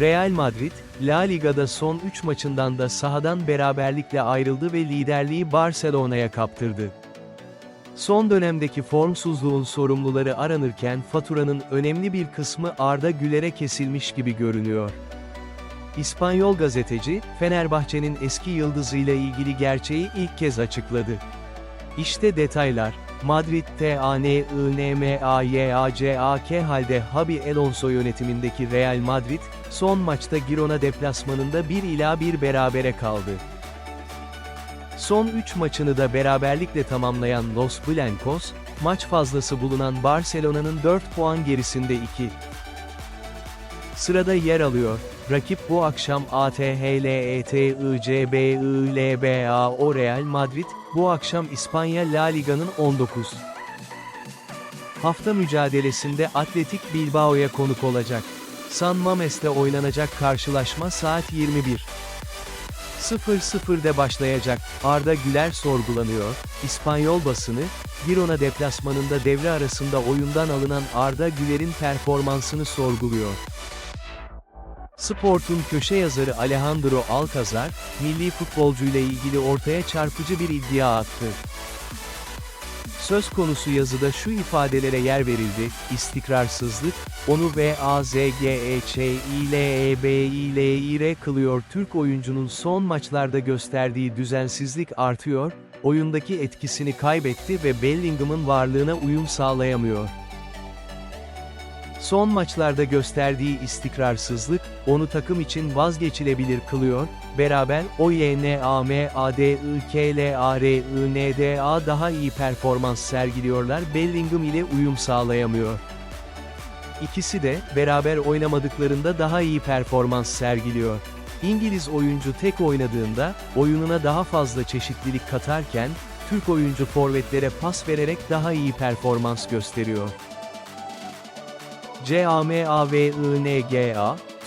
Real Madrid, La Liga'da son 3 maçından da sahadan beraberlikle ayrıldı ve liderliği Barcelona'ya kaptırdı. Son dönemdeki formsuzluğun sorumluları aranırken faturanın önemli bir kısmı Arda Güler'e kesilmiş gibi görünüyor. İspanyol gazeteci, Fenerbahçe'nin eski yıldızıyla ilgili gerçeği ilk kez açıkladı. İşte detaylar. Madrid TANIMAYACAK halde Habi Alonso yönetimindeki Real Madrid, son maçta Girona deplasmanında 1 ila 1 berabere kaldı. Son 3 maçını da beraberlikle tamamlayan Los Blancos, maç fazlası bulunan Barcelona'nın 4 puan gerisinde 2. Sırada yer alıyor. Rakip bu akşam E ATHLETICBILBA o Real Madrid, bu akşam İspanya La Liga'nın 19. Hafta mücadelesinde Atletik Bilbao'ya konuk olacak. San Mames'te oynanacak karşılaşma saat 21. 0-0'de başlayacak. Arda Güler sorgulanıyor. İspanyol basını, Girona deplasmanında devre arasında oyundan alınan Arda Güler'in performansını sorguluyor. Sport'un köşe yazarı Alejandro Alcazar, milli futbolcuyla ilgili ortaya çarpıcı bir iddia attı. Söz konusu yazıda şu ifadelere yer verildi, istikrarsızlık, onu VAZGEÇİLEBİLİR kılıyor Türk oyuncunun son maçlarda gösterdiği düzensizlik artıyor, oyundaki etkisini kaybetti ve Bellingham'ın varlığına uyum sağlayamıyor. Son maçlarda gösterdiği istikrarsızlık, onu takım için vazgeçilebilir kılıyor, beraber OYNAMADIKLARINDA daha iyi performans sergiliyorlar Bellingham ile uyum sağlayamıyor. İkisi de, beraber oynamadıklarında daha iyi performans sergiliyor. İngiliz oyuncu tek oynadığında, oyununa daha fazla çeşitlilik katarken, Türk oyuncu forvetlere pas vererek daha iyi performans gösteriyor. CAMAVINGA,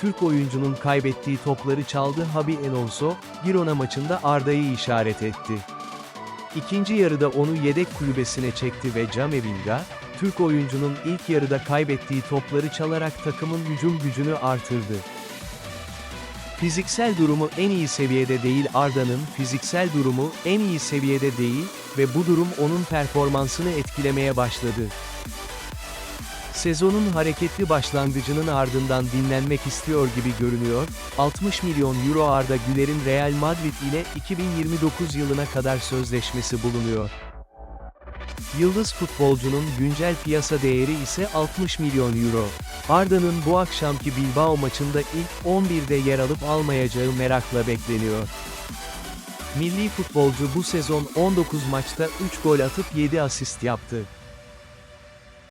Türk oyuncunun kaybettiği topları çaldı Habi Alonso, Girona maçında Arda'yı işaret etti. İkinci yarıda onu yedek kulübesine çekti ve Camavinga, Türk oyuncunun ilk yarıda kaybettiği topları çalarak takımın hücum gücünü artırdı. Fiziksel durumu en iyi seviyede değil Arda'nın fiziksel durumu en iyi seviyede değil ve bu durum onun performansını etkilemeye başladı. Sezonun hareketli başlangıcının ardından dinlenmek istiyor gibi görünüyor, 60 milyon euro Arda Güler'in Real Madrid ile 2029 yılına kadar sözleşmesi bulunuyor. Yıldız futbolcunun güncel piyasa değeri ise 60 milyon euro. Arda'nın bu akşamki Bilbao maçında ilk 11'de yer alıp almayacağı merakla bekleniyor. Milli futbolcu bu sezon 19 maçta 3 gol atıp 7 asist yaptı.